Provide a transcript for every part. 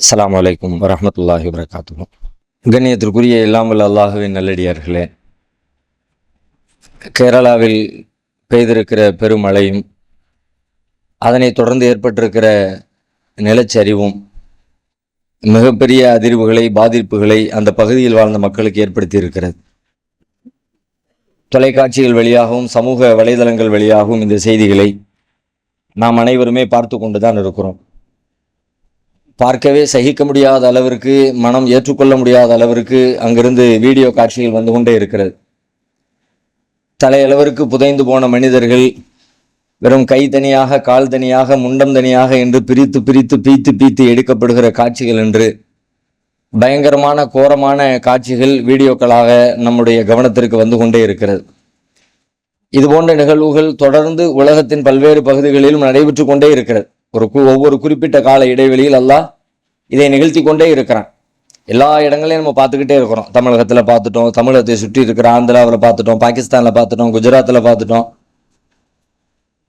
அஸ்லாம் வலைக்கம் வரமத்துல்லாஹி வரகாத்து கண்ணியத்திற்குரிய இல்லாமல் அல்லாஹுவின் நல்லடியார்களே கேரளாவில் பெய்திருக்கிற பெருமழையும் அதனைத் தொடர்ந்து ஏற்பட்டிருக்கிற நிலச்சரிவும் மிகப்பெரிய அதிர்வுகளை பாதிப்புகளை அந்த பகுதியில் வாழ்ந்த மக்களுக்கு ஏற்படுத்தி இருக்கிறது தொலைக்காட்சிகள் வழியாகவும் சமூக வலைதளங்கள் வழியாகவும் இந்த செய்திகளை நாம் அனைவருமே பார்த்து கொண்டு தான் இருக்கிறோம். பார்க்கவே சகிக்க முடியாத அளவிற்கு மனம் ஏற்றுக்கொள்ள முடியாத அளவிற்கு அங்கிருந்து வீடியோ காட்சிகள் வந்து கொண்டே இருக்கிறது. தலையளவிற்கு புதைந்து போன மனிதர்கள் வெறும் கை தனியாக கால் தனியாக முண்டம் தனியாக என்று பிரித்து பிரித்து பீத்து பீத்து எடுக்கப்படுகிற காட்சிகள் என்று பயங்கரமான கோரமான காட்சிகள் வீடியோக்களாக நம்முடைய கவனத்திற்கு வந்து கொண்டே இருக்கிறது. இது போன்ற நிகழ்வுகள் தொடர்ந்து உலகத்தின் பல்வேறு பகுதிகளிலும் நடைபெற்று கொண்டே இருக்கிறது. ஒரு கு- ஒவ்வொரு குறிப்பிட்ட கால இடைவெளியில் எல்லாம் இதை நிகழ்த்தி கொண்டே இருக்கிறான். எல்லா இடங்களையும் நம்ம பார்த்துக்கிட்டே இருக்கிறோம். தமிழகத்தில் பார்த்துட்டோம் தமிழகத்தை சுற்றி இருக்கிற ஆந்திராவில் பார்த்துட்டோம் பாகிஸ்தானில் பார்த்துட்டோம் குஜராத்தில் பார்த்துட்டோம்.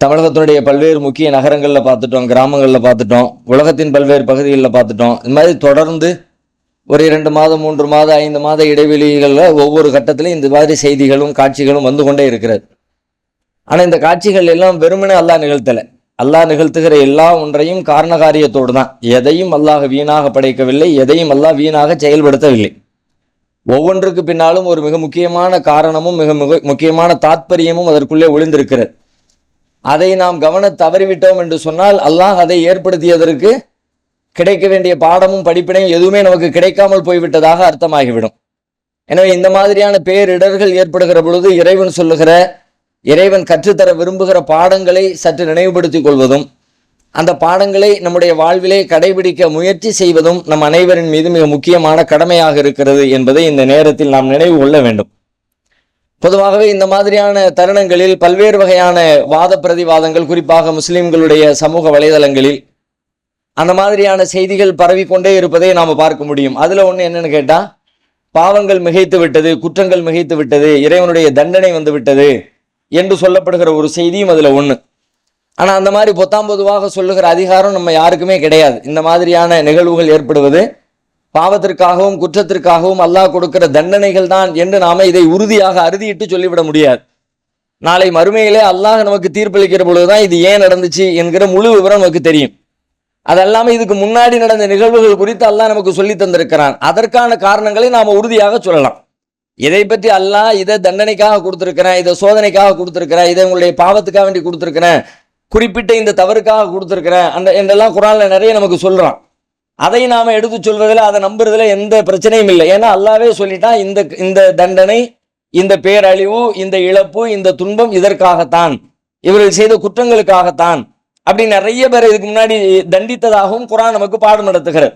தமிழகத்தினுடைய பல்வேறு முக்கிய நகரங்களில் பார்த்துட்டோம் கிராமங்களில் பார்த்துட்டோம் உலகத்தின் பல்வேறு பகுதிகளில் பார்த்துட்டோம். இந்த மாதிரி தொடர்ந்து ஒரு இரண்டு மாதம் மூன்று மாதம் ஐந்து மாத இடைவெளிகளில் ஒவ்வொரு கட்டத்திலையும் இந்த மாதிரி செய்திகளும் காட்சிகளும் வந்து கொண்டே இருக்கிறது. ஆனால் இந்த காட்சிகள் எல்லாம் வெறுமனே அல்லா நிகழ்த்தலை. அல்லாஹ் நிகழ்த்துகிற எல்லா ஒன்றையும் காரணகாரியத்தோடு தான். எதையும் அல்லாஹ் வீணாக படைக்கவில்லை எதையும் அல்லாஹ் வீணாக செயல்படுத்தவில்லை. ஒவ்வொன்றுக்கு பின்னாலும் ஒரு மிக முக்கியமான காரணமும் மிக மிக முக்கியமான தாத்பரியமும் அதற்குள்ளே ஒளிந்திருக்கிறது. அதை நாம் கவன தவறிவிட்டோம் என்று சொன்னால் அல்லாஹ் அதை ஏற்படுத்தியதற்கு கிடைக்க வேண்டிய பாடமும் படிப்பினையும் எதுவுமே நமக்கு கிடைக்காமல் போய்விட்டதாக அர்த்தமாகிவிடும். எனவே இந்த மாதிரியான பேரிடர்கள் ஏற்படுகிற பொழுது இறைவன் சொல்லுகிற இறைவன் கற்றுத்தர விரும்புகிற பாடங்களை சற்று நினைவுபடுத்திக் கொள்வதும் அந்த பாடங்களை நம்முடைய வாழ்விலே கடைபிடிக்க முயற்சி செய்வதும் நம் அனைவரின் மீது மிக முக்கியமான கடமையாக இருக்கிறது என்பதை இந்த நேரத்தில் நாம் நினைவு கொள்ள வேண்டும். பொதுவாகவே இந்த மாதிரியான தருணங்களில் பல்வேறு வகையான வாத பிரதிவாதங்கள் குறிப்பாக முஸ்லிம்களுடைய சமூக வலைதளங்களில் அந்த மாதிரியான செய்திகள் பரவிக்கொண்டே இருப்பதை நாம் பார்க்க முடியும். அதுல ஒன்று என்னன்னு கேட்டா பாவங்கள் மிகைத்து விட்டது குற்றங்கள் மிகைத்து விட்டது இறைவனுடைய தண்டனை வந்து விட்டது என்று சொல்லப்படுகிற ஒரு செய்தியும் அதில் ஒன்று ஆனால் அந்த மாதிரி பொத்தாம் பொதுவாக சொல்லுகிற அதிகாரம் நம்ம யாருக்குமே கிடையாது. இந்த மாதிரியான நிகழ்வுகள் ஏற்படுவது பாவத்திற்காகவும் குற்றத்திற்காகவும் அல்லாஹ் கொடுக்கிற தண்டனைகள் தான் என்று நாம இதை உறுதியாக அறுதியிட்டு சொல்லிவிட முடியாது. நாளை மறுமையிலே அல்லாஹ் நமக்கு தீர்ப்பளிக்கிற பொழுதுதான் இது ஏன் நடந்துச்சு என்கிற முழு விவரம் நமக்கு தெரியும். அதல்லாம இதுக்கு முன்னாடி நடந்த நிகழ்வுகள் குறித்து அல்லாஹ் நமக்கு சொல்லி தந்திருக்கிறான். அதற்கான காரணங்களை நாம உறுதியாக சொல்லலாம். இதை பற்றி அல்லாஹ் இதை தண்டனைக்காக கொடுத்துருக்கிறேன் இதை சோதனைக்காக கொடுத்துருக்கிறேன் இதை உங்களுடைய பாவத்துக்காக வேண்டி கொடுத்துருக்கிறேன் குறிப்பிட்ட இந்த தவறுக்காக கொடுத்துருக்கிறேன் அந்த என்றெல்லாம் குரானில் நிறைய நமக்கு சொல்கிறான் அதை நாம் எடுத்து சொல்வதில் அதை நம்புறதுல எந்த பிரச்சனையும் இல்லை. ஏன்னா அல்லாவே சொல்லிட்டான் இந்த இந்த தண்டனை இந்த பேரழிவு இந்த இழப்பு இந்த துன்பம் இதற்காகத்தான் இவர்கள் செய்த குற்றங்களுக்காகத்தான் அப்படி நிறைய பேர் இதுக்கு முன்னாடி தண்டித்ததாகவும் குரான் நமக்கு பாடம் நடத்துகிறது.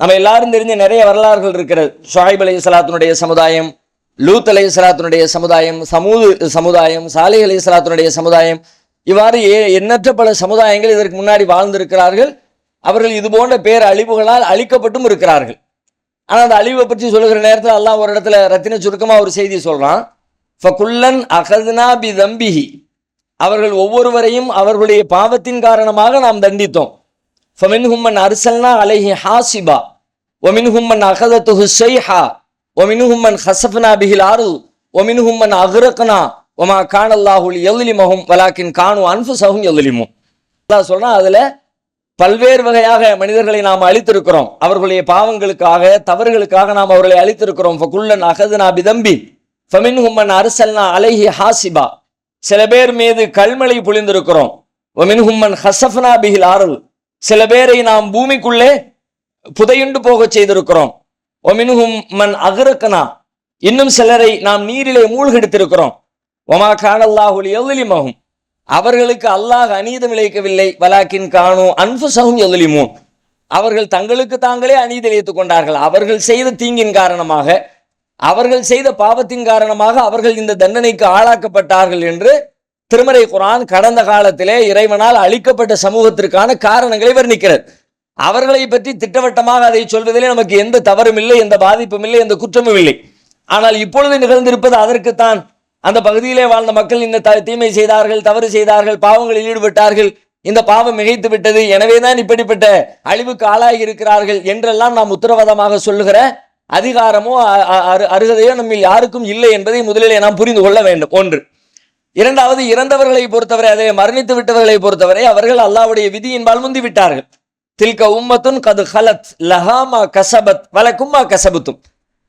நம்ம எல்லாரும் தெரிஞ்ச நிறைய வரலாறுகள் இருக்கிறது. ஷாஹிப் அலி சலாத்தினுடைய சமுதாயம் லூத் அலை இஸ்லாத்தினுடைய சமுதாயம் சமூது சமுதாயம் சாலை அலை இஸ்லாத்தினுடைய சமுதாயம் இவ்வாறு ஏ- எண்ணற்ற பல சமுதாயங்கள் இதற்கு முன்னாடி வாழ்ந்திருக்கிறார்கள். அவர்கள் இது போன்ற பேர் அழிவுகளால் அழிக்கப்பட்டும் இருக்கிறார்கள். ஆனால் அந்த அழிவை பற்றி சொல்லுகிற நேரத்தில் எல்லாம் ஒரு இடத்துல ரத்தின சுருக்கமாக ஒரு செய்தி சொல்கிறான் ஃபகுல்லன் அகதுனா பி தம்பிஹி அவர்கள் ஒவ்வொருவரையும் அவர்களுடைய பாவத்தின் காரணமாக நாம் தண்டித்தோம். ஃபமின்ஹும்மன் அர்சல்னா அலைஹி ஹாசிபா. ஒமின்ஹும்மன் அகதத்து ஹுசைஹா ஒமினுஹும்மன் ஹசஃபனா பிஹில் ஆரு ஒமினுஹும்மன் அக்ரக்னா ஒமா கானல்லாஹுல் எல்லிமஹும் வலாக்கின் காணும் அன்பு சகும் எல்லிமும் அல்லாஹ் சொல்றான் அதில் பல்வேறு வகையாக மனிதர்களை நாம் அழித்திருக்கிறோம். அவர்களுடைய பாவங்களுக்காக தவறுகளுக்காக நாம் அவர்களை அழித்திருக்கிறோம். ஃபகுல்லன் அகதுனா பிதம்பி ஃபமின்ஹும்மன் அரசல்னா அலைஹி ஹாசிபா சில பேர் மீது கல்மழை ஒமின் ஹும்மன் ஹசஃபனா பிஹில் ஆறுல் சில பேரை நாம் பூமிக்குள்ளே புதையுண்டு போகச் செய்திருக்கிறோம். ஒமினுகும் மண் அகரக்கனா இன்னும் சிலரை நாம் நீரிலே மூழ்கெடுத்திருக்கிறோம். ஒமா கானல்லாஹுல் எல்லிமகும் அவர்களுக்கு அல்லாஹ் அநீதம் இழைக்கவில்லை வலாக்கின் காணு அன்புசகும் எல்லிமோ அவர்கள் தங்களுக்கு தாங்களே அநீதி இழைத்துக் கொண்டார்கள். அவர்கள் செய்த தீங்கின் காரணமாக அவர்கள் செய்த பாவத்தின் காரணமாக அவர்கள் இந்த தண்டனைக்கு ஆளாக்கப்பட்டார்கள் என்று திருமறை குரான் கடந்த காலத்திலே இறைவனால் அளிக்கப்பட்ட சமூகத்திற்கான காரணங்களை வர்ணிக்கிறது. அவர்களை பற்றி திட்டவட்டமாக அதை சொல்வதிலே நமக்கு எந்த தவறும் இல்லை எந்த பாதிப்பும் இல்லை எந்த குற்றமும் இல்லை. ஆனால் இப்பொழுது நிகழ்ந்திருப்பது அதற்குத்தான். அந்த பகுதியிலே வாழ்ந்த மக்கள் இந்த த- தீமை செய்தார்கள் தவறு செய்தார்கள் பாவங்களில் ஈடுபட்டார்கள். இந்த பாவம் மிகைத்து விட்டது. எனவேதான் இப்படிப்பட்ட அழிவுக்கு ஆளாகி இருக்கிறார்கள் என்றெல்லாம் நாம் உத்தரவாதமாக சொல்லுகிற அதிகாரமோ அ- அரு- அருகதையோ நம்மில் யாருக்கும் இல்லை என்பதை முதலிலே நாம் புரிந்து கொள்ள வேண்டும். ஒன்று. இரண்டாவது இறந்தவர்களை பொறுத்தவரை அதை மரணித்து விட்டவர்களை பொறுத்தவரை அவர்கள் அல்லாவுடைய விதியின்பால் முந்தி விட்டார்கள் தில்க உம்மத்துன் கது ஹலத் லஹாமா கசபத் வலக்கும்மா கசபத்தும்.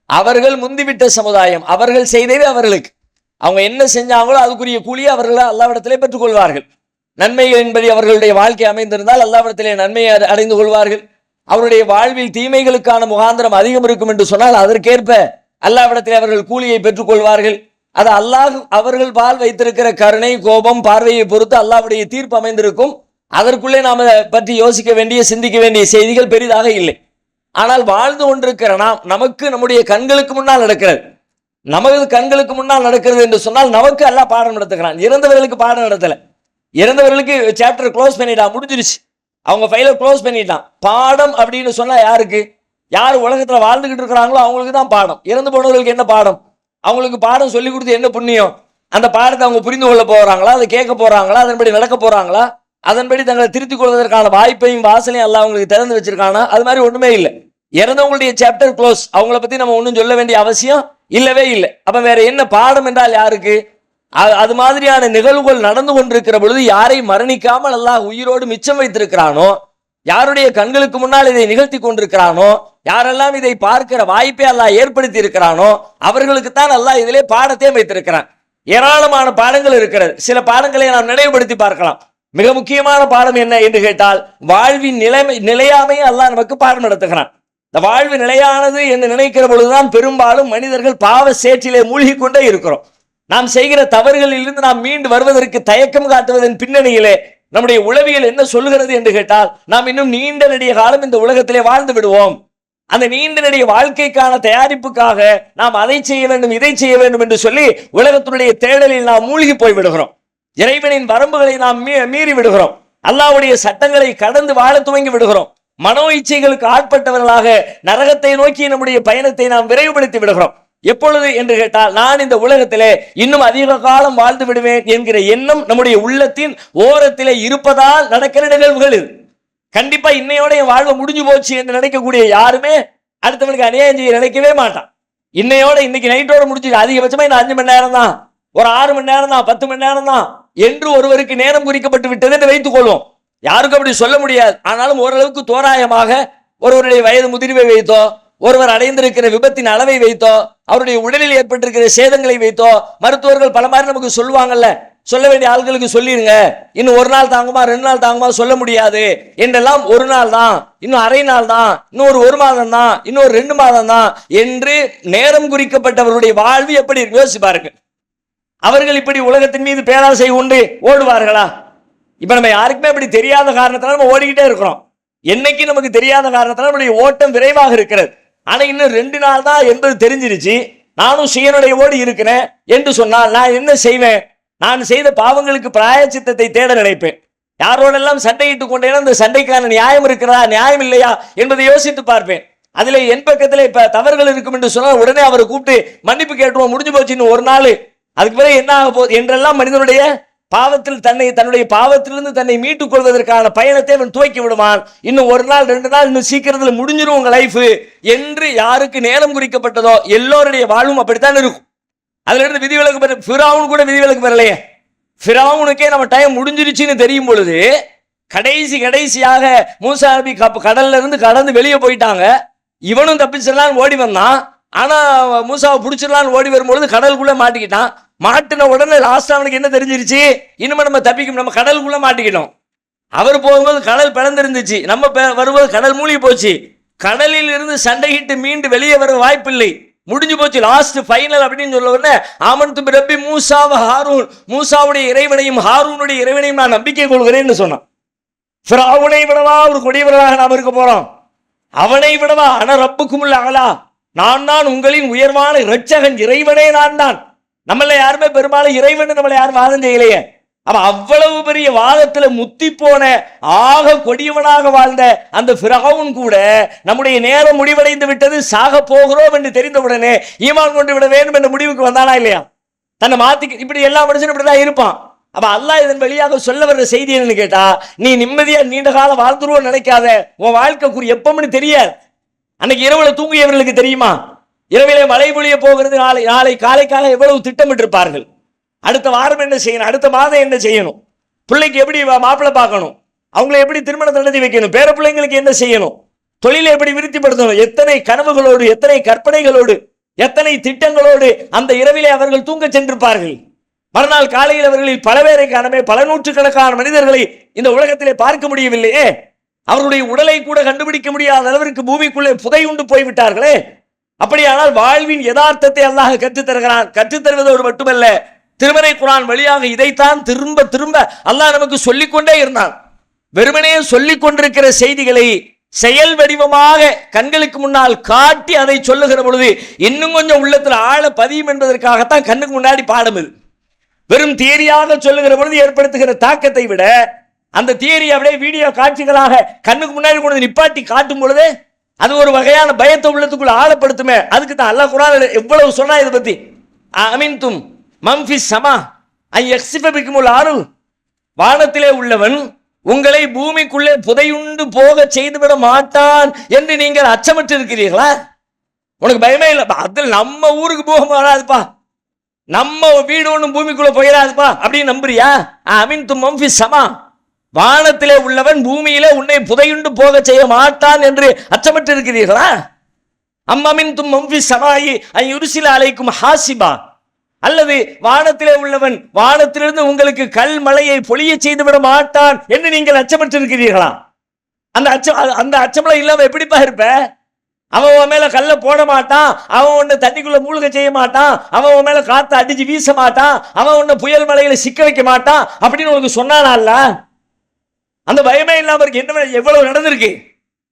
அவர்கள் முந்திவிட்ட சமுதாயம் அவர்கள் செய்தவே அவர்களுக்கு. அவங்க என்ன செஞ்சாங்களோ அதுக்குரிய கூலியை அவர்கள் அல்லாவிடத்திலே பெற்றுக்கொள்வார்கள். நன்மைகள் என்பது அவர்களுடைய வாழ்க்கை அமைந்திருந்தால் அல்லாவிடத்திலே நன்மையை அடைந்து கொள்வார்கள். அவருடைய வாழ்வில் தீமைகளுக்கான முகாந்திரம் அதிகம் இருக்கும் என்று சொன்னால் அதற்கேற்ப அல்லாவிடத்திலே அவர்கள் கூலியை பெற்றுக்கொள்வார்கள். அது அல்லாஹ் அவர்கள் பால் வைத்திருக்கிற கருணை கோபம் பார்வையை பொறுத்து அல்லாவுடைய தீர்ப்பு அமைந்திருக்கும். அதற்குள்ளே நாம் பற்றி யோசிக்க வேண்டிய சிந்திக்க வேண்டிய செய்திகள் பெரிதாக இல்லை. ஆனால் வாழ்ந்து கொண்டிருக்கிற நாம் நமக்கு நம்முடைய கண்களுக்கு முன்னால் நடக்கிறது. நமது கண்களுக்கு முன்னால் நடக்கிறது என்று சொன்னால் நமக்கு எல்லாம் பாடம் நடத்துகிறான். இறந்தவர்களுக்கு பாடம் நடத்தலை. இறந்தவர்களுக்கு சாப்டர் க்ளோஸ் பண்ணிட்டான் முடிஞ்சிருச்சு. அவங்க ஃபைலை க்ளோஸ் பண்ணிட்டான். பாடம் அப்படின்னு சொன்னால் யாருக்கு? யார் உலகத்தில் வாழ்ந்துக்கிட்டு இருக்கிறாங்களோ அவங்களுக்கு தான் பாடம். இறந்து போனவர்களுக்கு என்ன பாடம்? அவங்களுக்கு பாடம் சொல்லி கொடுத்து என்ன புண்ணியம்? அந்த பாடத்தை அவங்க புரிந்து கொள்ள போகிறாங்களா அதை கேட்க போகிறாங்களா அதன்படி நடக்க போகிறாங்களா அதன்படி தங்களை திருத்திக் கொள்வதற்கான வாய்ப்பையும் வாசலையும் எல்லாம் அவங்களுக்கு திறந்து வச்சிருக்கானா? அது மாதிரி ஒண்ணுமே இல்லை. இறந்தவங்களுடைய சாப்டர் க்ளோஸ் அவங்கள பத்தி நம்ம ஒன்றும் சொல்ல வேண்டிய அவசியம் இல்லவே இல்லை. அப்ப வேற என்ன பாடம் என்றால் யாருக்கு? அது மாதிரியான நிகழ்வுகள் நடந்து கொண்டிருக்கிற பொழுது யாரை மரணிக்காமல் எல்லாம் உயிரோடு மிச்சம் வைத்திருக்கிறானோ யாருடைய கண்களுக்கு முன்னால் இதை நிகழ்த்தி கொண்டிருக்கிறானோ யாரெல்லாம் இதை பார்க்கிற வாய்ப்பை எல்லாம் ஏற்படுத்தி இருக்கிறானோ அவர்களுக்கு தான் எல்லாம் இதிலே பாடத்தையும் வைத்திருக்கிறான். ஏராளமான பாடங்கள் இருக்கிறது. சில பாடங்களை நாம் நினைவுபடுத்தி பார்க்கலாம். மிக முக்கியமான பாடம் என்ன என்று கேட்டால் வாழ்வின் நிலைமை நிலையாமை அல்லாஹ் நமக்கு பாடம் நடத்துகிறான். இந்த வாழ்வு நிலையானது என்று நினைக்கிற பொழுதுதான் பெரும்பாலும் மனிதர்கள் பாவ சேற்றிலே மூழ்கிக் கொண்டே இருக்கிறோம். நாம் செய்கிற தவறுகளிலிருந்து நாம் மீண்டு வருவதற்கு தயக்கம் காட்டுவதன் பின்னணியிலே நம்முடைய உளவியல் என்ன சொல்லுகிறது என்று கேட்டால் நாம் இன்னும் நீண்ட நெடிய காலம் இந்த உலகத்திலே வாழ்ந்து விடுவோம். அந்த நீண்ட நெடிய வாழ்க்கைக்கான தயாரிப்புக்காக நாம் அதை செய்ய வேண்டும் இதை செய்ய வேண்டும் என்று சொல்லி உலகத்தினுடைய தேடலில் நாம் மூழ்கி போய் விடுகிறோம் இறைவனின் வரம்புகளை நாம் மீ- மீறி விடுகிறோம். அல்லாவுடைய சட்டங்களை கடந்து வாழ துவங்கி விடுகிறோம். மனோ இச்சைகளுக்கு ஆட்பட்டவர்களாக நரகத்தை நோக்கி நம்முடைய பயணத்தை நாம் விரைவுபடுத்தி விடுகிறோம். எப்பொழுது என்று கேட்டால் நான் இந்த உலகத்திலே இன்னும் அதிக காலம் வாழ்ந்து விடுவேன் என்கிற எண்ணம் நம்முடைய உள்ளத்தின் ஓரத்திலே இருப்பதால் நடக்கிற நிகழ்வுகள் இது. கண்டிப்பா இன்னையோட என் வாழ்வு முடிஞ்சு போச்சு என்று நினைக்கக்கூடிய யாருமே அடுத்தவனுக்கு அநியாயம் செய்ய நினைக்கவே மாட்டான். இன்னையோட இன்னைக்கு நைட்டோட முடிஞ்சு அதிகபட்சமா இந்த அஞ்சு மணி நேரம் தான் ஒரு ஆறு மணி நேரம் தான் பத்து மணி நேரம் தான் என்று ஒருவருக்கு நேரம் குறிக்கப்பட்டு விட்டது என்று வைத்துக் கொள்வோம் யாருக்கும் அப்படி சொல்ல முடியாது. ஆனாலும் ஓரளவுக்கு தோராயமாக ஒருவருடைய வயது முதிர்வை வைத்தோ ஒருவர் அடைந்திருக்கிற விபத்தின் அளவை வைத்தோ அவருடைய உடலில் ஏற்பட்டிருக்கிற சேதங்களை வைத்தோ மருத்துவர்கள் பல மாதிரி நமக்கு சொல்லுவாங்கல்ல. சொல்ல வேண்டிய ஆள்களுக்கு சொல்லிடுங்க இன்னும் ஒரு நாள் தாங்குமா ரெண்டு நாள் தாங்குமா சொல்ல முடியாது. என்றெல்லாம் ஒரு நாள் தான். இன்னும் அரை நாள் தான். இன்னும் ஒரு ஒரு மாதம் தான். இன்னும் ஒரு ரெண்டு மாதம் தான். என்று நேரம் குறிக்கப்பட்டவருடைய வாழ்வு எப்படி இருக்கு யோசிச்சு பாருங்க. அவர்கள் இப்படி உலகத்தின் மீது பேராசை உண்டு ஓடுவார்களா? இப்போ நம்ம யாருக்குமே அப்படி தெரியாத காரணத்தினால நம்ம ஓடிக்கிட்டே இருக்கிறோம். என்னைக்கு நமக்கு தெரியாத காரணத்தினால நம்முடைய ஓட்டம் விரைவாக இருக்கிறது. ஆனால் இன்னும் ரெண்டு நாள் தான் என்பது தெரிஞ்சிருச்சு. நானும் சுயநடையோடு இருக்கிறேன் என்று சொன்னால் நான் என்ன செய்வேன்? நான் செய்த பாவங்களுக்கு பிராயச்சித்தத்தை தேட நினைப்பேன். யாரோடெல்லாம் சண்டையிட்டு கொண்டேனோ அந்த சண்டைக்கான நியாயம் இருக்கிறதா நியாயம் இல்லையா என்பதை யோசித்து பார்ப்பேன். அதில் என் பக்கத்தில் இப்போ தவறுகள் இருக்கும் என்று சொன்னால் உடனே அவரை கூப்பிட்டு மன்னிப்பு கேட்டுருவோம் முடிஞ்சு போச்சு இன்னும் ஒரு நாள் அதுக்கு பிறகு என்ன ஆக போகுது? என்றெல்லாம் மனிதனுடைய பாவத்தில் தன்னை தன்னுடைய பாவத்திலிருந்து தன்னை மீட்டுக் கொள்வதற்கான பயணத்தை அவன் துவக்கி விடுவான். இன்னும் ஒரு நாள் ரெண்டு நாள் இன்னும் சீக்கிரத்தில் முடிஞ்சிடும் உங்க லைஃப் என்று யாருக்கு நேரம் குறிக்கப்பட்டதோ எல்லோருடைய வாழ்வும் அப்படித்தான் இருக்கும். அதுல இருந்து விதிவிலக்கு பெற ஃபிராவுன் கூட விதிவிலக்கு பெறலையே. ஃபிராவுனுக்கே நம்ம டைம் முடிஞ்சிருச்சுன்னு தெரியும் பொழுது கடைசி கடைசியாக மூசா நபி கடல்ல இருந்து கடந்து வெளியே போயிட்டாங்க. இவனும் தப்பிச்சிடலான்னு ஓடி வந்தான். ஆனா மூசாவை பிடிச்சிடலான்னு ஓடி வரும்பொழுது கடலுக்குள்ளே மாட்டிக்கிட்டான். மாட்டின உடனே லாஸ்ட் அவனுக்கு என்ன தெரிஞ்சிருச்சு? இனிமே நம்ம தப்பிக்கும் நம்ம கடலுக்குள்ள மாட்டிக்கிட்டோம். அவர் போகும்போது கடல் பிளந்திருந்துச்சு. நம்ம வரும்போது கடல் மூழ்கி போச்சு. கடலில் இருந்து சண்டையிட்டு மீண்டு வெளியே வர வாய்ப்பில்லை. முடிஞ்சு போச்சு. லாஸ்ட் ஃபைனல் அப்படின்னு சொல்ல உடனே ஆமன் துபி ரப்பி மூசாவ ஹாரூன். மூசாவுடைய இறைவனையும் ஹாரூனுடைய இறைவனையும் நான் நம்பிக்கை கொள்கிறேன்னு சொன்னான். ஃபிரௌனை விடவா? ஒரு கொடியவர்களாக நாம் இருக்க போறோம். அவனை விடவா? ஆனால் ரப்புக்கும் இல்லை அகலா. நான் தான் உங்களின் உயர்வான இரட்சகன் இறைவனே நான் தான். நம்மள யாருமே பெரும்பாலும் இறைவன் நம்மளை யாரும் வாதம் செய்யலையே. அவ அவ்வளவு பெரிய வாதத்துல முத்தி போன ஆக கொடியவனாக வாழ்ந்த அந்த பிரகவும் கூட நம்முடைய நேரம் முடிவடைந்து விட்டது சாக போகிறோம் என்று தெரிந்தவுடனே ஈமான் கொண்டு விட வேண்டும் என்ற முடிவுக்கு வந்தானா இல்லையா? தன்னை மாத்தி இப்படி எல்லா மனுஷனும் இப்படிதான் இருப்பான். அப்ப அல்லாஹ் இதன் வழியாக சொல்ல வர்ற செய்தி என்னன்னு கேட்டா நீ நிம்மதியா நீண்ட காலம் வாழ்ந்துருவோம் நினைக்காத உன் வாழ்க்கை குறி எப்பம்னு தெரியாது. அன்னைக்கு இரவுல தூங்கியவர்களுக்கு தெரியுமா? இரவிலே மழை பொழிய போகிறது. நாளை நாளை காலைக்காக எவ்வளவு திட்டமிட்டு இருப்பார்கள் அடுத்த வாரம் என்ன செய்யணும்? அடுத்த மாதம் என்ன செய்யணும்? பிள்ளைக்கு எப்படி மாப்பிள்ளை பார்க்கணும்? அவங்களை எப்படி திருமணம் நடத்தி வைக்கணும்? பேர பிள்ளைங்களுக்கு என்ன செய்யணும்? தொழிலை எப்படி விருத்திப்படுத்தணும்? எத்தனை கனவுகளோடு எத்தனை கற்பனைகளோடு எத்தனை திட்டங்களோடு அந்த இரவிலே அவர்கள் தூங்க சென்றிருப்பார்கள்? மறுநாள் காலையில் அவர்களில் பல பேரை காணமே பல நூற்றுக்கணக்கான மனிதர்களை இந்த உலகத்திலே பார்க்க முடியவில்லையே. அவருடைய உடலை கூட கண்டுபிடிக்க முடியாத அளவிற்கு பூமிக்குள்ளே புதையுண்டு போய்விட்டார்களே. அப்படியானால் வாழ்வின் யதார்த்தத்தை அல்லாஹ் கற்றுத் தருகிறான் கற்றுத் மட்டுமல்ல திருமறை குரான் வழியாக இதைத்தான் திரும்ப திரும்ப அல்லாஹ் நமக்கு சொல்லிக்கொண்டே இருந்தான். வெறுமனே சொல்லிக் கொண்டிருக்கிற செய்திகளை செயல் வடிவமாக கண்களுக்கு முன்னால் காட்டி அதை சொல்லுகிற பொழுது இன்னும் கொஞ்சம் உள்ளத்தில் ஆழ பதியும் என்பதற்காகத்தான் கண்ணுக்கு முன்னாடி பாடம் இது. வெறும் தியரியாக சொல்லுகிற பொழுது ஏற்படுத்துகிற தாக்கத்தை விட அந்த தியரி அப்படியே வீடியோ காட்சிகளாக கண்ணுக்கு முன்னாடி கொண்டு நிப்பாட்டி காட்டும் பொழுது அது ஒரு வகையான பயத்தை உள்ளத்துக்குள்ள ஆழப்படுத்துமே. அதுக்கு தான் அல்லாஹ் குரான் எவ்வளவு சொன்னா இதை பத்தி? அமீன் தும் மம்ஃபி சமா ஐ எக்ஸிபிக்குமுல் ஆறு வானத்திலே உள்ளவன் உங்களை பூமிக்குள்ளே புதையுண்டு போக செய்துவிட மாட்டான் என்று நீங்கள் அச்சமிட்டு இருக்கிறீர்களா உனக்கு பயமே இல்லைப்பா அதில் நம்ம ஊருக்கு போக வராதுப்பா நம்ம வீடு ஒன்றும் பூமிக்குள்ளே போயிடாதுப்பா. அப்படின்னு நம்புறியா? அமீன் தும் மம்ஃபி சமா வானத்திலே உள்ளவன் பூமியிலே உன்னை புதையுண்டு போக செய்ய மாட்டான் என்று அச்சமிட்டு இருக்கிறீர்களா அம்மமின் தும் மம்ஃபி சமாயி ஐ யுருசில அலைக்கும் ஹாசிபா. அல்லது வானத்திலே உள்ளவன் வானத்திலிருந்து உங்களுக்கு கல் மலையை பொழிய செய்து விட மாட்டான் என்று நீங்கள் அச்சமிட்டு இருக்கிறீர்களா அந்த அச்சம் அந்த அச்சமெல்லாம் இல்லாம எப்படிப்பா இருப்ப? அவன் உன் மேல கல்ல போட மாட்டான் அவன் உன்னை தண்ணிக்குள்ள மூழ்க செய்ய மாட்டான் அவன் உன் மேல காத்த அடிச்சு வீச மாட்டான் அவன் உன்னை புயல் மலையில சிக்க வைக்க மாட்டான் அப்படின்னு உனக்கு சொன்னானா அந்த பயமே இல்லாமல் இருக்கு. என்ன எவ்வளவு நடந்திருக்கு?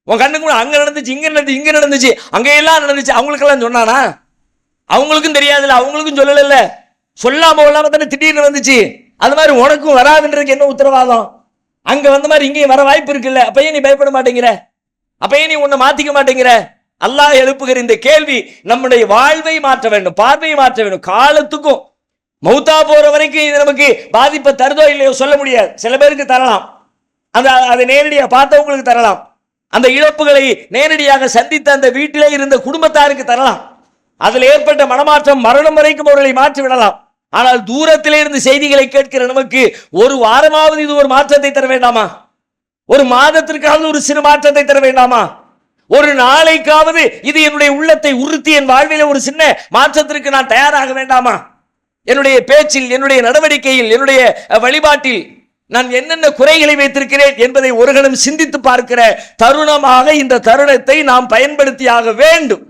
உன் கண்ணுக்கு முன்னாடி அங்கே நடந்துச்சு இங்கே நடந்துச்சு இங்கே நடந்துச்சு. அங்கேயெல்லாம் எல்லாம் நடந்துச்சு. அவங்களுக்கெல்லாம் சொன்னானா? அவங்களுக்கும் தெரியாதுல்ல அவங்களுக்கும் சொல்லலைல்ல. சொல்லாம கொள்ளாம தானே திடீர்னு வந்துச்சு. அது மாதிரி உனக்கும் வராதுன்றதுக்கு என்ன உத்தரவாதம்? அங்கே வந்த மாதிரி இங்கேயும் வர வாய்ப்பு இருக்குல்ல. அப்பயே நீ பயப்பட மாட்டேங்கிற. அப்பயே நீ உன்னை மாற்றிக்க மாட்டேங்கிற. அல்லாஹ் எழுப்புகிற இந்த கேள்வி நம்முடைய வாழ்வை மாற்ற வேண்டும் பார்வையை மாற்ற வேண்டும். காலத்துக்கும் மௌத்தா போகிற வரைக்கும் இது நமக்கு பாதிப்பை தருதோ இல்லையோ சொல்ல முடியாது. சில பேருக்கு தரலாம். அந்த அதை நேரடியாக பார்த்தவங்களுக்கு தரலாம். அந்த இழப்புகளை நேரடியாக சந்தித்த அந்த வீட்டிலே இருந்த குடும்பத்தாருக்கு தரலாம். அதில் ஏற்பட்ட மனமாற்றம் மரணம் வரைக்கும் அவர்களை மாற்றி விடலாம். ஆனால் தூரத்திலே இருந்து செய்திகளை கேட்கிற நமக்கு ஒரு வாரமாவது இது ஒரு மாற்றத்தை தர வேண்டாமா? ஒரு மாதத்திற்காவது ஒரு சிறு மாற்றத்தை தர வேண்டாமா? ஒரு நாளைக்காவது இது என்னுடைய உள்ளத்தை உறுத்தி என் வாழ்வில ஒரு சின்ன மாற்றத்திற்கு நான் தயாராக வேண்டாமா? என்னுடைய பேச்சில் என்னுடைய நடவடிக்கையில் என்னுடைய வழிபாட்டில் நான் என்னென்ன குறைகளை வைத்திருக்கிறேன் என்பதை ஒரு கணம் சிந்தித்து பார்க்கிற தருணமாக இந்த தருணத்தை நாம் பயன்படுத்தியாக வேண்டும்.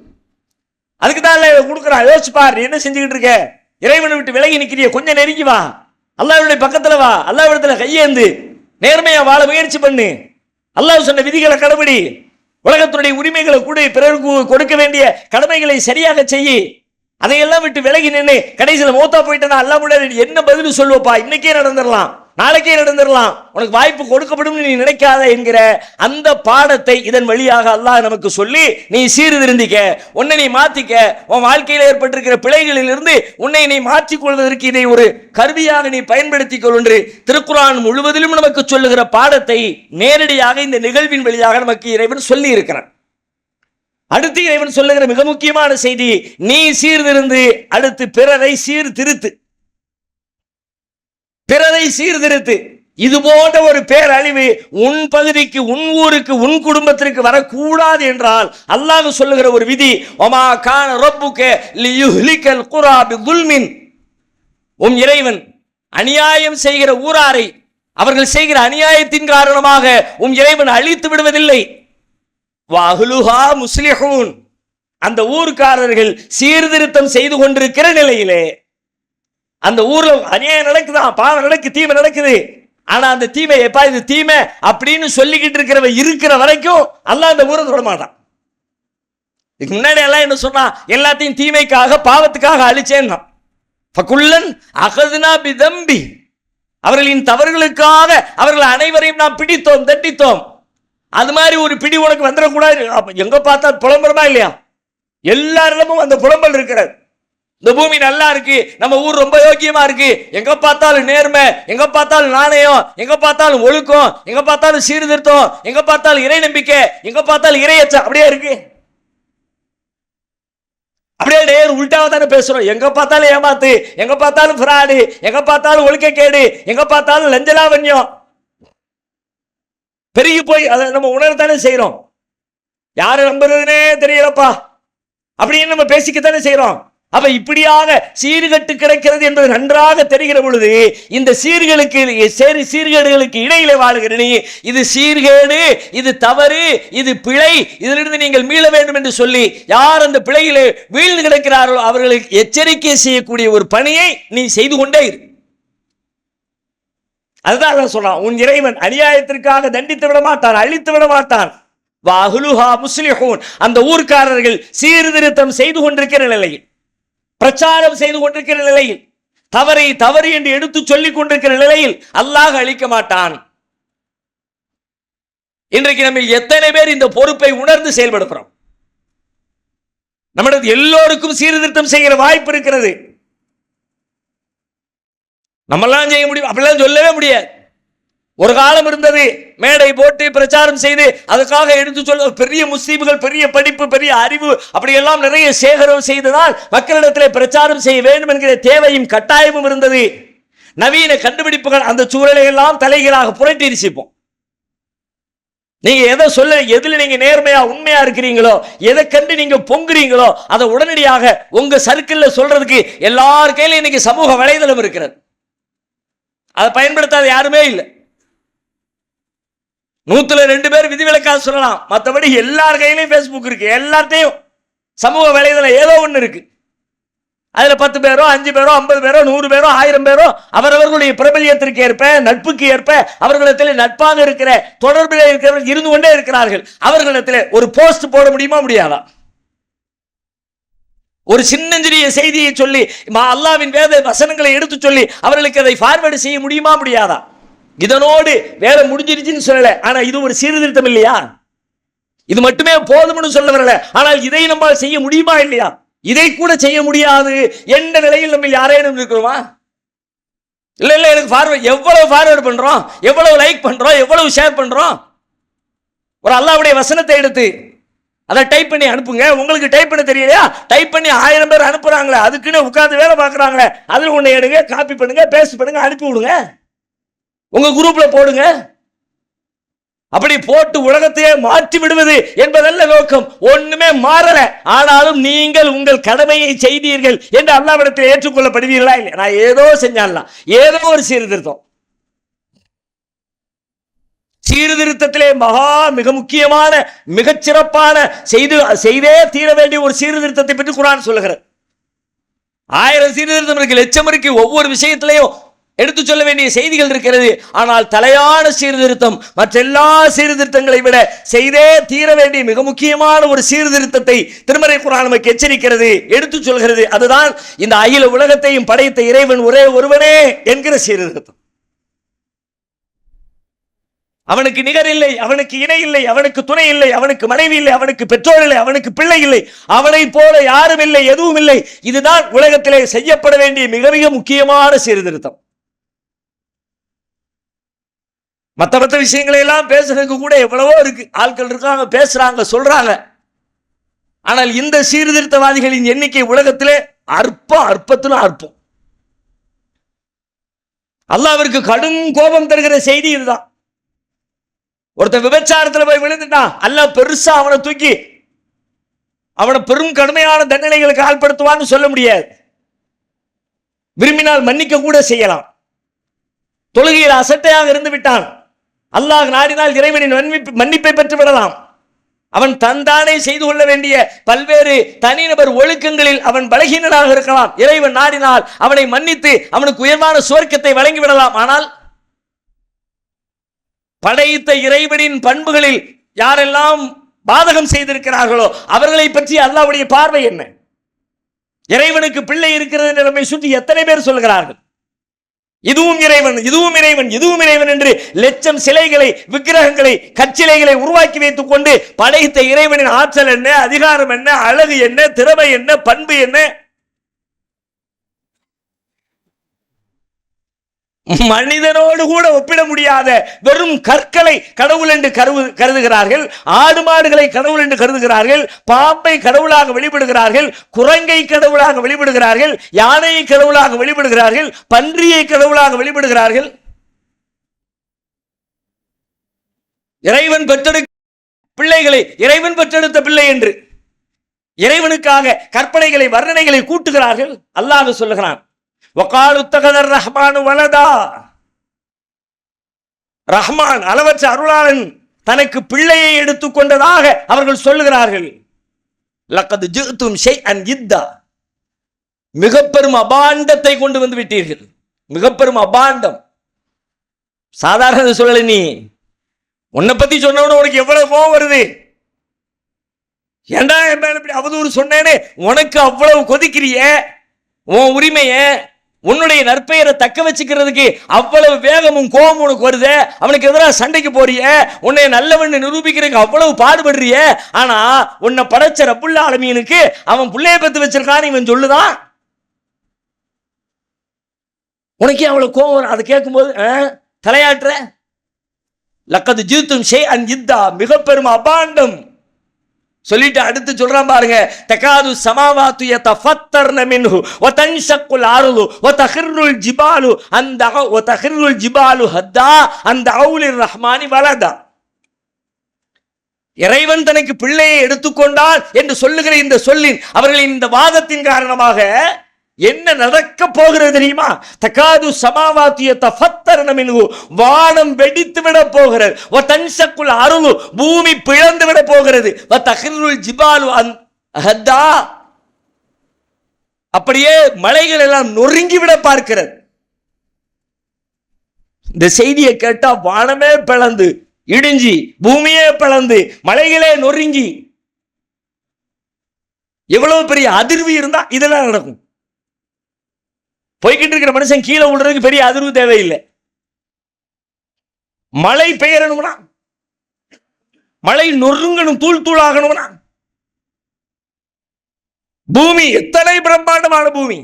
அதுக்கு தான் கொடுக்குறான். யோசிச்சு பார் நீ என்ன செஞ்சுக்கிட்டு இருக்க? இறைவனை விட்டு விலகி நிற்கிறிய கொஞ்சம் நெருங்கி வா. அல்லாவுடைய பக்கத்தில் வா. அல்லாவிடத்தில் கையேந்து நேர்மையாக வாழ முயற்சி பண்ணு. அல்லாஹ் சொன்ன விதிகளை கடைபிடி. உலகத்தினுடைய உரிமைகளை கூட பிறருக்கு கொடுக்க வேண்டிய கடமைகளை சரியாக செய்யி. அதையெல்லாம் விட்டு விலகி நின்று கடைசியில் மூத்தா போயிட்டேன்னா அல்லா முன்னாடி என்ன பதில் சொல்லுவப்பா? இன்னைக்கே நடந்துடலாம். நாளைக்கே நடந்துடலாம் உனக்கு வாய்ப்பு கொடுக்கப்படும் நீ நினைக்காத என்கிற அந்த பாடத்தை இதன் வழியாக அல்லாஹ் நமக்கு சொல்லி நீ சீர்திருந்திக்க உன்னை நீ மாத்திக்க உன் வாழ்க்கையில் ஏற்பட்டிருக்கிற பிழைகளிலிருந்து உன்னை நீ மாற்றிக் கொள்வதற்கு இதை ஒரு கருவியாக நீ பயன்படுத்திக் கொள் என்று முழுவதிலும் நமக்கு சொல்லுகிற பாடத்தை நேரடியாக இந்த நிகழ்வின் வழியாக நமக்கு இறைவன் சொல்லி இருக்கிறான் அடுத்து இறைவன் சொல்லுகிற மிக முக்கியமான செய்தி நீ சீர்திருந்து அடுத்து பிறரை சீர்திருத்து. பிறரை சீர்திருத்து. இது போன்ற ஒரு பேரழிவு உன் பகுதிக்கு உன் ஊருக்கு உன் குடும்பத்திற்கு வரக்கூடாது என்றால் அல்லாஹ் சொல்லுகிற ஒரு விதி ஒமா கான ரப்புக்க லியுஹ்லிகல் குரா பிதுல்மின். உம் இறைவன் அநியாயம் செய்கிற ஊராரை அவர்கள் செய்கிற அநியாயத்தின் காரணமாக உம் இறைவன் அழித்து விடுவதில்லை. வாஹுலுஹா முஸ்லிஹூன். அந்த ஊர்க்காரர்கள் சீர்திருத்தம் செய்து கொண்டிருக்கிற நிலையிலே அந்த ஊர்ல அநியாயம் நடக்குதான் பாவம் நடக்கு தீமை நடக்குது. ஆனா அந்த தீமை எப்பா இது தீமை அப்படின்னு சொல்லிக்கிட்டு இருக்கிறவ இருக்கிற வரைக்கும் அல்ல அந்த ஊரை தொட மாட்டான் இதுக்கு முன்னாடி எல்லாம் என்ன சொன்னா எல்லாத்தையும் தீமைக்காக பாவத்துக்காக அழிச்சேன்னா. பகுல்லன் அகதுனா பிதம்பி. அவர்களின் தவறுகளுக்காக அவர்கள் அனைவரையும் நாம் பிடித்தோம் தண்டித்தோம். அது மாதிரி ஒரு பிடி உனக்கு வந்துடக்கூடாது. எங்க பார்த்தா புலம்புறமா இல்லையா? எல்லாரிடமும் அந்த புலம்பல் இருக்கிறது. இந்த பூமி நல்லா இருக்கு நம்ம ஊர் ரொம்ப யோக்கியமா இருக்கு எங்க பார்த்தாலும் நேர்மை எங்க பார்த்தாலும் நாணயம் எங்க பார்த்தாலும் ஒழுக்கம் எங்க பார்த்தாலும் சீர்திருத்தம் எங்க பார்த்தாலும் இறை நம்பிக்கை எங்க பார்த்தாலும் இறையச்சம் அப்படியே இருக்கு அப்படியே நேர் உள்டாவ தானே பேசுறோம் எங்க பார்த்தாலும் ஏமாத்து எங்க பார்த்தாலும் ஃப்ராடு எங்க பார்த்தாலும் ஒழுக்கக்கேடு எங்க பார்த்தாலும் லஞ்சலாவண்யம் பெருகி போய் அதை நம்ம உணரத்தானே செய்யறோம் யாரை நம்புறதுனே தெரியலப்பா அப்படின்னு நம்ம பேசிக்கத்தானே செய்யறோம் அப்ப இப்படியாக சீர்கட்டு கிடக்கிறது என்பது நன்றாக தெரிகிற பொழுது இந்த சீர்களுக்கு சரி சீர்கேடுகளுக்கு இடையிலே வாழுகிற நீ இது சீர்கேடு இது தவறு இது பிழை இதிலிருந்து நீங்கள் மீள வேண்டும் என்று சொல்லி யார் அந்த பிழையிலே வீழ்ந்து கிடக்கிறார்களோ அவர்களுக்கு எச்சரிக்கை செய்யக்கூடிய ஒரு பணியை நீ செய்து கொண்டே இரு. அதுதான் நான் சொல்றான். உன் இறைவன் அநியாயத்திற்காக தண்டித்து விட மாட்டான் அழித்து விட மாட்டான். வாஹுலுஹா முஸ்லிஹூன். அந்த ஊர்க்காரர்கள் சீர்திருத்தம் செய்து கொண்டிருக்கிற நிலையில். பிரச்சாரம் செய்து கொண்டிருக்கிற நிலையில் தவறை தவறு என்று எடுத்து சொல்லிக் கொண்டிருக்கிற நிலையில் அல்லாஹ் அழிக்க மாட்டான். இன்றைக்கு நம்ம எத்தனை பேர் இந்த பொறுப்பை உணர்ந்து செயல்படுகிறோம்? நம்மளது எல்லோருக்கும் சீர்திருத்தம் செய்கிற வாய்ப்பு இருக்கிறது. நம்மெல்லாம் செய்ய முடியும் அப்படிலாம் சொல்லவே முடியாது. ஒரு காலம் இருந்தது மேடை போட்டு பிரச்சாரம் செய்து அதுக்காக எடுத்து சொல்ல பெரிய முஸ்லீம்கள் பெரிய படிப்பு பெரிய அறிவு அப்படியெல்லாம் நிறைய சேகரம் செய்ததால் மக்களிடத்திலே பிரச்சாரம் செய்ய வேண்டும் என்கிற தேவையும் கட்டாயமும் இருந்தது. நவீன கண்டுபிடிப்புகள் அந்த சூழலை எல்லாம் தலைகீழாக புரட்டி நீங்க எதை சொல்ல எதுல நீங்க நேர்மையா உண்மையா இருக்கிறீங்களோ எதை கண்டு நீங்க பொங்குறீங்களோ அதை உடனடியாக உங்க சர்க்கிள்ல சொல்றதுக்கு எல்லார் கையிலும் இன்னைக்கு சமூக வலைதளம் இருக்கிறது. அதை பயன்படுத்தாத யாருமே இல்லை. நூத்துல ரெண்டு பேர் விதிவிலக்கா சொல்லலாம். மற்றபடி எல்லார் கையிலையும் ஃபேஸ்புக் இருக்கு. எல்லாத்தையும் சமூக வலைதளம் ஏதோ ஒன்று இருக்கு. அதில் பத்து பேரோ அஞ்சு பேரோ ஐம்பது பேரோ நூறு பேரோ ஆயிரம் பேரோ அவரவர்களுடைய பிரபல்யத்திற்கு ஏற்ப நட்புக்கு ஏற்ப அவர்களிடத்தில் நட்பாக இருக்கிற தொடர்பில் இருக்கிறவர்கள் இருந்து கொண்டே இருக்கிறார்கள். அவர்களிடத்தில் ஒரு போஸ்ட் போட முடியுமா முடியாதா? ஒரு சின்னஞ்சிறிய செய்தியை சொல்லி மா- அல்லாவின் வேத வசனங்களை எடுத்து சொல்லி அவர்களுக்கு அதை ஃபார்வேர்டு செய்ய முடியுமா முடியாதா? இதனோடு வேலை முடிஞ்சிருச்சுன்னு சொல்லல. ஆனா இது ஒரு சீர்திருத்தம் இல்லையா? இது மட்டுமே போதும்னு சொல்ல வரல. ஆனால் இதை நம்மால் செய்ய முடியுமா இல்லையா? இதை கூட செய்ய முடியாது என்ற நிலையில் நம்ம யாரேனும் இருக்கிறோமா? இல்ல இல்ல எனக்கு ஃபார்வர்ட் எவ்வளவு ஃபார்வர்ட் பண்றோம்? எவ்வளவு லைக் பண்றோம்? எவ்வளவு ஷேர் பண்றோம்? ஒரு அல்லாவுடைய வசனத்தை எடுத்து அதை டைப் பண்ணி அனுப்புங்க. உங்களுக்கு டைப் பண்ண தெரியலையா? டைப் பண்ணி ஆயிரம் பேர் அனுப்புறாங்களே. அதுக்குன்னு உட்காந்து வேலை பார்க்குறாங்களே. அதில் ஒன்று எடுங்க காப்பி பண்ணுங்க பேஸ்ட் பண்ணுங்க அனுப்பி விடுங்க. உங்க குரூப்ல போடுங்க. அப்படி போட்டு உலகத்தையே மாற்றி விடுவது என்பதல்ல நோக்கம். ஒண்ணுமே மாறல. ஆனாலும் நீங்கள் உங்கள் கடமையை செய்தீர்கள் என்று அல்லாவிடத்தில் ஏற்றுக்கொள்ளப்படுவீர்களா இல்லை நான் ஏதோ செஞ்சாலாம் ஏதோ ஒரு சீர்திருத்தம். சீர்திருத்தத்திலே மகா மிக முக்கியமான மிகச் சிறப்பான செய்து செய்தே தீர வேண்டிய ஒரு சீர்திருத்தத்தை பற்றி குரான் சொல்லுகிறது. ஆயிரம் சீர்திருத்தம் இருக்கு. லட்சம் இருக்கு. ஒவ்வொரு விஷயத்திலையும் எடுத்து சொல்ல வேண்டிய செய்திகள் இருக்கிறது. ஆனால் தலையான சீர்திருத்தம் மற்றெல்லா சீர்திருத்தங்களை விட செய்தே தீர வேண்டிய மிக முக்கியமான ஒரு சீர்திருத்தத்தை திருமறை குரான் நமக்கு எச்சரிக்கிறது எடுத்து சொல்கிறது. அதுதான் இந்த அகில உலகத்தையும் படைத்த இறைவன் ஒரே ஒருவனே என்கிற சீர்திருத்தம். அவனுக்கு நிகர் இல்லை அவனுக்கு இணை இல்லை அவனுக்கு துணை இல்லை அவனுக்கு மனைவி இல்லை அவனுக்கு பெற்றோர் இல்லை அவனுக்கு பிள்ளை இல்லை அவனைப் போல யாரும் இல்லை எதுவும் இல்லை. இதுதான் உலகத்திலே செய்யப்பட வேண்டிய மிக மிக முக்கியமான சீர்திருத்தம். மற்ற மற்ற விஷயங்களை எல்லாம் பேசுறதுக்கு கூட எவ்வளவோ இருக்கு. ஆட்கள் இருக்காங்க பேசுறாங்க சொல்றாங்க. ஆனால் இந்த சீர்திருத்தவாதிகளின் எண்ணிக்கை உலகத்திலே அற்பம் அற்பத்திலும் அற்பம். அல்லாவிற்கு கடும் கோபம் தருகிற செய்தி இதுதான். ஒருத்தன் விபச்சாரத்தில் போய் விழுந்துட்டான் அல்ல பெருசா அவனை தூக்கி அவனை பெரும் கடுமையான தண்டனைகளுக்கு ஆள்படுத்துவான்னு சொல்ல முடியாது. விரும்பினால் மன்னிக்க கூட செய்யலாம். தொழுகையில் அசட்டையாக இருந்து விட்டான். அல்லாஹ் நாடினால் இறைவனின் மன்னிப்பு- மன்னிப்பை பெற்று விடலாம் அவன் தந்தானே செய்து கொள்ள வேண்டிய பல்வேறு தனிநபர் ஒழுக்கங்களில் அவன் பலகீனனாக இருக்கலாம். இறைவன் நாடினால் அவனை மன்னித்து அவனுக்கு உயர்வான சுவர்க்கத்தை வழங்கி விடலாம் ஆனால் படைத்த இறைவனின் பண்புகளில் யாரெல்லாம் பாதகம் செய்திருக்கிறார்களோ அவர்களை பற்றி அல்லாஹ்வுடைய பார்வை என்ன? இறைவனுக்கு பிள்ளை இருக்கிறது நிலைமை சுற்றி எத்தனை பேர் சொல்கிறார்கள்? இதுவும் இறைவன் இதுவும் இறைவன் இதுவும் இறைவன் என்று லட்சம் சிலைகளை விக்கிரகங்களை கச்சிலைகளை உருவாக்கி வைத்துக் கொண்டு படைத்த இறைவனின் ஆற்றல் என்ன அதிகாரம் என்ன அழகு என்ன திறமை என்ன பண்பு என்ன? மனிதனோடு கூட ஒப்பிட முடியாத வெறும் கற்களை கடவுள் என்று கருவு கருதுகிறார்கள் ஆடு மாடுகளை கடவுள் என்று கருதுகிறார்கள் பாம்பை கடவுளாக வெளிப்படுகிறார்கள் குரங்கை கடவுளாக வெளிப்படுகிறார்கள் யானையை கடவுளாக வெளிப்படுகிறார்கள் பன்றியை கடவுளாக வெளிப்படுகிறார்கள் இறைவன் பெற்றெடுக்க பிள்ளைகளை இறைவன் பெற்றெடுத்த பிள்ளை என்று இறைவனுக்காக கற்பனைகளை வர்ணனைகளை கூட்டுகிறார்கள். அல்லாஹ் சொல்லுகிறான் வகாலு தகதர் ரஹ்மானு வலதா? ரஹ்மான் அளவற்ற அருளாளன் தனக்கு பிள்ளையை எடுத்துக்கொண்டதாக அவர்கள் சொல்லுகிறார்கள். லக்கது ஜித்தும் ஷெய் அன் இத்தா. மிக பெரும் அபாண்டத்தை கொண்டு வந்து விட்டீர்கள். மிக பெரும் அபாண்டம். சாதாரண சொல்லல நீ. உன்னை பத்தி சொன்னவன உனக்கு எவ்வளவு கோவம் வருது? ஏண்டா என் மேல இப்படி அவதூறு சொன்னேன்னு உனக்கு அவ்வளவு கொதிக்கிறிய? உன் உரிமையை உன்னுடைய நற்பெயரை தக்க வச்சுக்கிறதுக்கு அவ்வளவு வேகமும் கோபம் உனக்கு வருது? அவனுக்கு எதிராக சண்டைக்கு போறிய? உன்னை நல்லவன் நிரூபிக்கிறதுக்கு அவ்வளவு பாடுபடுறிய? ஆனா உன்னை படைச்ச ரப்புல்லா ஆலமீனுக்கு அவன் பிள்ளைய பத்து வச்சிருக்கான்னு இவன் சொல்லுதான். உனக்கே அவ்வளவு கோபம் வரும். அதை கேட்கும்போது ஆ, தலையாட்டுற? லக்கது ஜீத்தும் ஷே அன் மிக பெரும் அபாண்டம். சொல்லிட்டு அடுத்து சொல்றான் பாருங்க தகாது சமாவாத்து யதஃபத்தர்ன மின்ஹு வ தன்ஷக்குல் அர்து வ தஹிர்ருல் ஜிபாலு அந்த வ தஹிர்ருல் ஜிபாலு ஹத்தா அந்த அவுலிர் ரஹ்மானி வலதா. இறைவன் தனக்கு பிள்ளையை எடுத்துக்கொண்டால் என்று சொல்லுகிற இந்த சொல்லின் அவர்களின் இந்த வாதத்தின் காரணமாக என்ன நடக்க போகிறது தெரியுமா? தகாது சமாவாத்திய தஃபத்தரணம் வானம் வெடித்து விட போகிறது. வ தன்சக்குள் அருள் பூமி பிளந்து விட போகிறது. வ தஹிருல் ஜிபாலு அந் ஹத்தா அப்படியே மலைகள் எல்லாம் நொறுங்கி விட பார்க்கிறது. இந்த செய்தியை கேட்டா வானமே பிளந்து இடிஞ்சி பூமியே பிளந்து மலைகளே நொறுங்கி. எவ்வளவு பெரிய அதிர்வு இருந்தா இதெல்லாம் நடக்கும். போய்கிட்டு இருக்கிற மனுஷன் கீழே விழுறதுக்கு பெரிய அதிர்வு தேவையில்லை. மழை பெயரணும்னா மழை நொறுங்கணும் தூள் தூளாகணும்னா பூமி எத்தனை பிரம்மாண்டமான பூமி?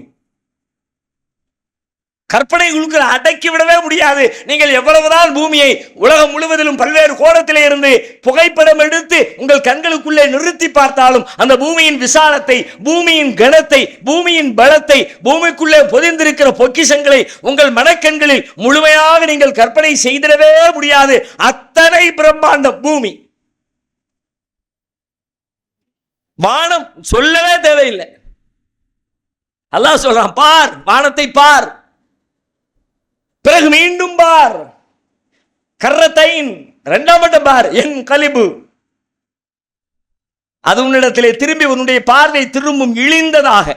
கற்பனை அடக்கி விடவே முடியாது. நீங்கள் எவ்வளவுதான் பூமியை உலகம் முழுவதிலும் பல்வேறு கோணத்திலே இருந்து புகைப்படம் எடுத்து உங்கள் கண்களுக்குள்ளே நிறுத்தி பார்த்தாலும் அந்த பூமியின் விசாலத்தை பூமியின் கனத்தை பூமியின் பலத்தை பூமிக்குள்ளே பொதிந்திருக்கிற பொக்கிஷங்களை உங்கள் மனக்கண்களில் முழுமையாக நீங்கள் கற்பனை செய்திடவே முடியாது. அத்தனை பிரம்மாண்ட பூமி. வானம் சொல்லவே தேவையில்லை. அல்லாஹ் சொல்றான் பார் வானத்தை பார். பிறகு மீண்டும் பார். கர்ரத்தைன் இரண்டாம் வட்டம் பார். என் கலிபு. அது உன்னிடத்திலே திரும்பி உன்னுடைய பார்வை திரும்பும் இழிந்ததாக.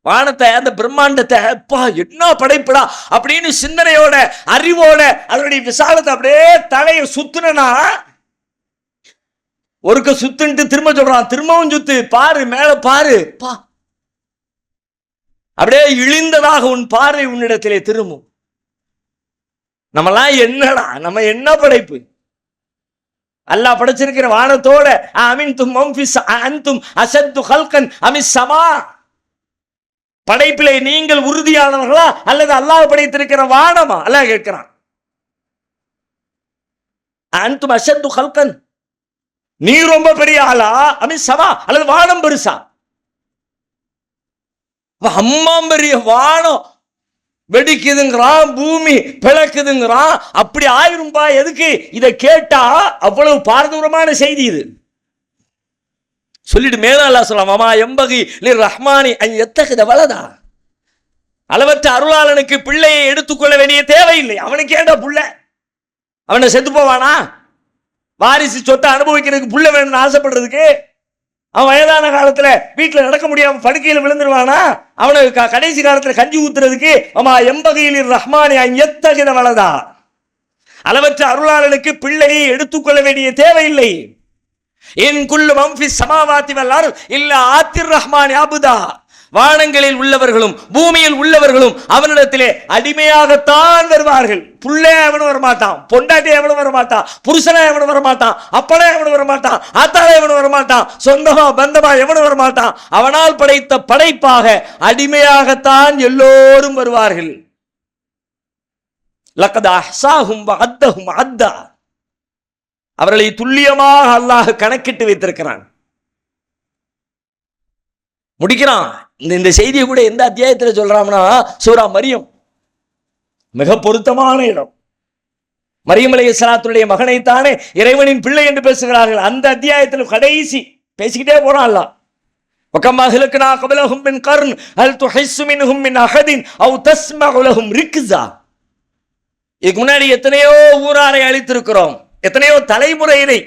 வானத்தை அந்த பிரம்மாண்டத்தை அப்பா என்ன படைப்புடா அப்படின்னு சிந்தனையோட அறிவோட அதனுடைய விசாலத்தை அப்படியே தலையை சுத்துனா ஒருக்க சுத்துன்ட்டு திரும்ப சொல்றான் திரும்பவும் சுத்து பாரு மேல பாரு பா. அப்படியே இழிந்ததாக உன் பார்வை உன்னிடத்திலே திரும்பும். நம்மலாம் என்னடா? நம்ம என்ன படைப்பு? அல்லாஹ் படைச்சிருக்கிற வானத்தோட அமின் தும் அன்தும் அசத்து ஹல்கன் அமிஸ் சமா படைப்பிலே நீங்கள் உறுதியானவர்களா? அல்லது அல்லாஹ் படைத்திருக்கிற வானமா? அல்லாஹ் கேட்கிறான். அன்தும் அசத்து ஹல்கன். நீ ரொம்ப பெரிய ஆளா? அமிஸ் சமா அல்லது வானம் பெருசா? அம்மா பெரிய வானம். வெடிக்குதுங்கிறான் பூமி பிளக்குதுங்கிறான் அப்படி ஆயிரும்பா எதுக்கு? இதை கேட்டா அவ்வளவு பாரதூரமான செய்தி இது. சொல்லிட்டு மேலாளா அல்லாஹ் சொல்லலாம் எம்பகி நீ ரஹ்மானி அன் எத்தகுத வலதா? அளவற்ற அருளாளனுக்கு பிள்ளையை எடுத்துக்கொள்ள வேண்டிய தேவையில்லை. அவனுக்கு ஏண்டா புள்ள. அவனை செத்து போவானா? வாரிசு சொத்தை அனுபவிக்கிறதுக்கு புள்ள வேணும்னு ஆசைப்படுறதுக்கு அவன் வயதான காலத்தில் வீட்டில் நடக்க முடியாம படுக்கையில் விழுந்துருவானா? அவனுக்கு க- கடைசி காலத்தில் கஞ்சி ஊத்துறதுக்கு அம்மா எம்பகையில் ரஹ்மானி எத்தகின வளதா அளவற்ற அருளாளனுக்கு பிள்ளையை எடுத்துக்கொள்ள வேண்டிய தேவையில்லை. என் குள்ளு மம்ஃபி சமாவாத்தி வல்லார் இல்ல ஆத்திர் ரஹ்மான் அபுதா. வானங்களில் உள்ளவர்களும் பூமியில் உள்ளவர்களும் அவனிடத்திலே அடிமையாகத்தான் வருவார்கள். புள்ளே எவனும் வரமாட்டான் பொண்டாட்டி எவனும் வரமாட்டான் புருஷனே எவனும் வரமாட்டான் அப்பனா எவனும் வரமாட்டான் ஆத்தாளே எவனும் வரமாட்டான் சொந்தமா பந்தமா எவனும் வரமாட்டான். அவனால் படைத்த படைப்பாக அடிமையாகத்தான் எல்லோரும் வருவார்கள். அத்தஹும் அத்தா அவர்களை துல்லியமாக அல்லாஹ் கணக்கிட்டு வைத்திருக்கிறான். முடிக்கிறான். இந்த இந்த செய்தியை கூட எந்த அத்தியாயத்தில் சொல்றான்னா சூரா மரியம் மிக பொருத்தமான இடம் மரியம் அலை இஸ்லாத்துடைய மகனைத்தானே இறைவனின் பிள்ளை என்று பேசுகிறார்கள் அந்த அத்தியாயத்தில் கடைசி பேசிக்கிட்டே போறான் அல்லாஹ் وكم أهلكنا قبلهم من قرن هل تحس منهم من أحد أو تسمع لهم ركزا இதுக்கு முன்னாடி எத்தனையோ ஊராரை அழித்திருக்கிறோம் எத்தனையோ தலைமுறையினை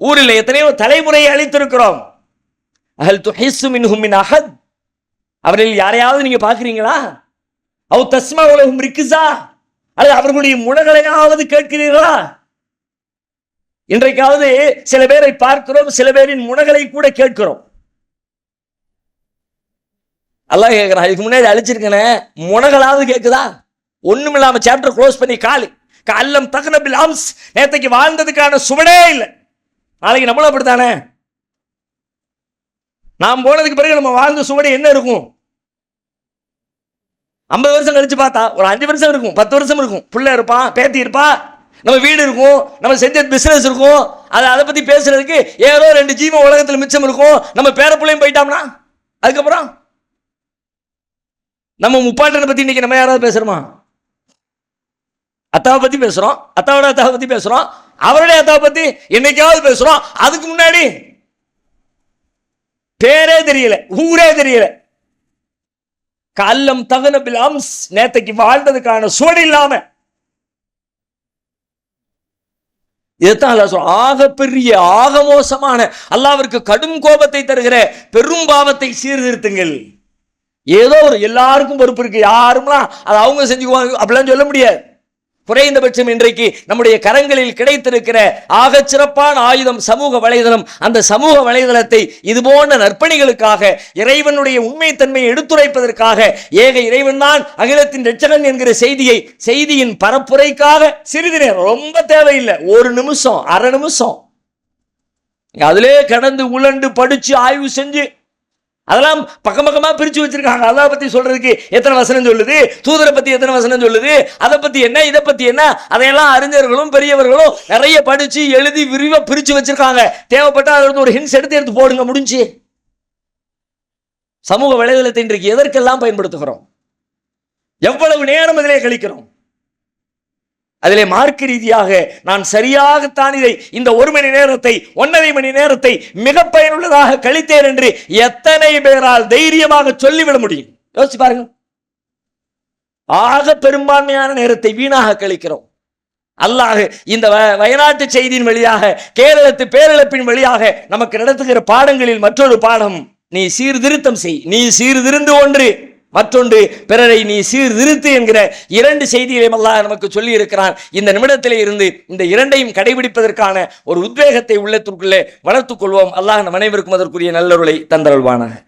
ஊரில் எத்தனையோ தலைமுறையை அழித்திருக்கிறோம் அஹல் துஹிஸ்ஸு மின்ஹும் மின் அஹத் அவர்கள் யாரையாவது நீங்கள் பார்க்குறீங்களா? அவ் தஸ்மா உலகம் இருக்குசா? அல்லது அவர்களுடைய முழங்களையாவது கேட்கிறீர்களா? இன்றைக்காவது சில பேரை பார்க்கிறோம் சில பேரின் முனகலை கூட கேட்கிறோம். அல்லாஹ் கேட்கிறான் இதுக்கு முன்னாடி அழிச்சிருக்கனே முனகளாவது கேட்குதா? ஒன்றும் இல்லாம சாப்டர் க்ளோஸ் பண்ணி காலி. கல்லம் தகுன பில் அம்ஸ். வாழ்ந்ததுக்கான சுவடே இல்லை. நாளைக்கு நம்மளும் அப்படித்தானே? நாம் போனதுக்கு பிறகு நம்ம வாழ்ந்த சுவடி என்ன இருக்கும்? ஐம்பது வருஷம் கழிச்சு பார்த்தா ஒரு அஞ்சு வருஷம் இருக்கும் பத்து வருஷம் இருக்கும். பிள்ளை இருப்பான் பேத்தி இருப்பா நம்ம வீடு இருக்கும் நம்ம செஞ்ச பிசினஸ் இருக்கும். அதை அதை பற்றி பேசுறதுக்கு ஏதோ ரெண்டு ஜீவன் உலகத்தில் மிச்சம் இருக்கும். நம்ம பேர பிள்ளையும் போயிட்டோம்னா? அதுக்கப்புறம்? நம்ம முப்பாட்டனை பத்தி இன்னைக்கு நம்ம யாராவது பேசுறோமா? அத்தாவை பத்தி பேசுறோம். அத்தாவோட அத்தாவை பத்தி பேசுறோம். அவருடைய அத்தாவை பத்தி என்னைக்காவது பேசுறோம். அதுக்கு முன்னாடி பேரே தெரியல ஊரே தெரியல. கல்லம் தகுன பில் அம்ஸ் நேத்தைக்கு வாழ்ந்ததுக்கான சூழல் இல்லாம. இதுதான் அல்லாஹ் ஆக பெரிய ஆக மோசமான அல்லாவிற்கு கடும் கோபத்தை தருகிற பெரும் பாவத்தை சீர்திருத்துங்கள். ஏதோ ஒரு எல்லாருக்கும் பொறுப்பு இருக்கு யாரும்லாம் அதை அவங்க செஞ்சுக்குவாங்க அப்படிலாம் சொல்ல முடியாது. குறைந்தபட்சம் இன்றைக்கு நம்முடைய கரங்களில் கிடைத்திருக்கிற ஆகச் சிறப்பான ஆயுதம் சமூக வலைதளம் அந்த சமூக வலைதளத்தை இது போன்ற நற்பணிகளுக்காக இறைவனுடைய உண்மைத்தன்மையை எடுத்துரைப்பதற்காக ஏக இறைவன் தான் அகிலத்தின் ரட்சகன் என்கிற செய்தியை செய்தியின் பரப்புரைக்காக சிறிது நேரம் ரொம்ப தேவையில்லை ஒரு நிமிஷம் அரை நிமிஷம். அதிலே கடந்து உழண்டு படிச்சு ஆய்வு செஞ்சு அதெல்லாம் பக்கம் பக்கமாக பிரிச்சு வச்சுருக்காங்க. அல்லாஹ் பற்றி சொல்கிறதுக்கு எத்தனை வசனம் சொல்லுது? தூதரை பற்றி எத்தனை வசனம் சொல்லுது? அதை பற்றி என்ன இதை பற்றி என்ன? அதையெல்லாம் அறிஞர்களும் பெரியவர்களும் நிறைய படித்து எழுதி விரிவாக பிரித்து வச்சுருக்காங்க. தேவைப்பட்டால் அதில் ஒரு ஹின்ஸ் எடுத்து எடுத்து போடுங்க முடிஞ்சு. சமூக வலைதளத்தை இன்றைக்கு எதற்கெல்லாம் பயன்படுத்துகிறோம்? எவ்வளவு நேரம் இதிலே கழிக்கிறோம்? அதிலே மார்க்க ரீதியாக நான் சரியாகத்தான் இதை இந்த ஒரு மணி நேரத்தை ஒன்றரை மணி நேரத்தை மிக பயனுள்ளதாக கழித்தேன் என்று எத்தனை பேரால் தைரியமாக சொல்லிவிட முடியும்? யோசிச்சு பாருங்க ஆக பெரும்பான்மையான நேரத்தை வீணாக கழிக்கிறோம். அல்லாஹ் இந்த வ- வயநாட்டு செய்தியின் வழியாக கேரளத்து பேரிழப்பின் வழியாக நமக்கு நடத்துகிற பாடங்களில் மற்றொரு பாடம் நீ சீர்திருத்தம் செய் நீ சீர்திருந்து ஒன்று. மற்றொன்று பிறரை நீ சீர்திருத்து என்கிற இரண்டு செய்திகளையும் அல்லாஹ் நமக்கு சொல்லி இருக்கிறான் இந்த நிமிடத்திலே இருந்து இந்த இரண்டையும் கடைபிடிப்பதற்கான ஒரு உத்வேகத்தை உள்ளத்திற்குள்ளே வளர்த்துக் கொள்வோம். அல்லாஹ் நம் அனைவருக்கும் அதற்குரிய நல்லொருளை தந்தருள்வானாக.